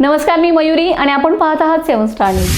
नमस्कार मी मयुरी आणि आपण पाहत आहात सेवन स्टार न्यूज.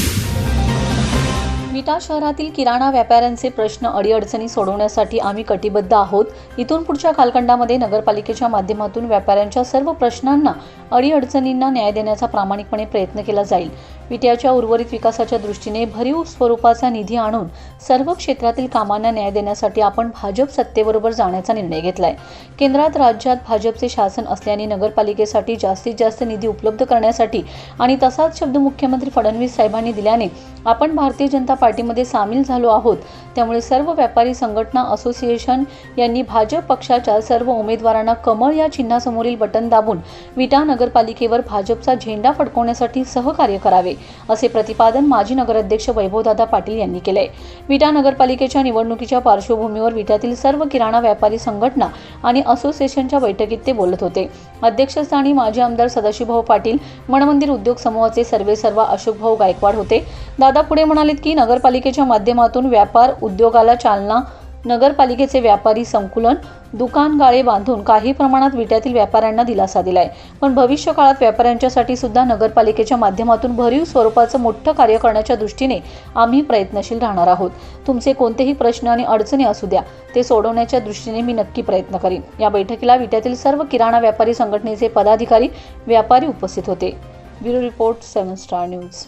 विटा शहरातील किराणा व्यापाऱ्यांचे प्रश्न अडीअडचणी सोडवण्यासाठी आम्ही कटिबद्ध आहोत. इथून पुढच्या कालखंडामध्ये नगरपालिकेच्या माध्यमातून व्यापाऱ्यांच्या सर्व प्रश्नांना अडीअडचणींना न्याय देण्याचा प्रामाणिकपणे प्रयत्न केला जाईल. विट्याच्या उर्वरित विकासाच्या दृष्टीने भरीव स्वरूपाचा निधी आणून सर्व क्षेत्रातील कामांना न्याय देण्यासाठी आपण भाजप सत्तेबरोबर जाण्याचा निर्णय घेतलाय. केंद्रात राज्यात भाजपचे शासन असल्याने नगरपालिकेसाठी जास्तीत जास्त निधी उपलब्ध करण्यासाठी आणि तसाच शब्द मुख्यमंत्री फडणवीस साहेबांनी दिल्याने आपण भारतीय जनता पार्टीमध्ये सामील झालो आहोत. त्यामुळे सर्व व्यापारी संघटना असोसिएशन यांनी भाजप पक्षाच्या सर्व उमेदवारांना कमळ या चिन्हासमोरील बटन दाबून विटा नगरपालिकेवर भाजपचा झेंडा फडकवण्यासाठी सहकार्य करावे. असे प्रतिपादन माजी नगराध्यक्ष वैभवदादा पाटील यांनी केले विटा नगरपालिकेच्या निवडणुकीच्या पार्श्वभूमीवर विट्यातील सर्व किराणा व्यापारी संघटना आणि असोसिएशनच्या बैठकीत ते बोलत होते. अध्यक्षस्थानी माजी आमदार सदाशिवभाऊ पाटील मनमंदिर उद्योग समूहाचे सर्वे सर्वा अशोकभाऊ गायकवाड होते. दादा पुढे म्हणालेत की नगरपालिकेच्या माध्यमातून व्यापार उद्योगाला चालना नगरपालिकेचे व्यापारी संकुलन दुकान गाळे बांधून काही प्रमाणात विट्यातील व्यापाऱ्यांना दिलासा दिलाय. पण भविष्य काळात व्यापाऱ्यांच्यासाठी सुद्धा नगरपालिकेच्या माध्यमातून भरीव स्वरूपाचं मोठं कार्य करण्याच्या दृष्टीने आम्ही प्रयत्नशील राहणार आहोत. तुमचे कोणतेही प्रश्न आणि अडचणी असू द्या ते सोडवण्याच्या दृष्टीने मी नक्की प्रयत्न करीन. या बैठकीला विट्यातील सर्व किराणा व्यापारी संघटनेचे पदाधिकारी व्यापारी उपस्थित होते. Bureau report seven star news.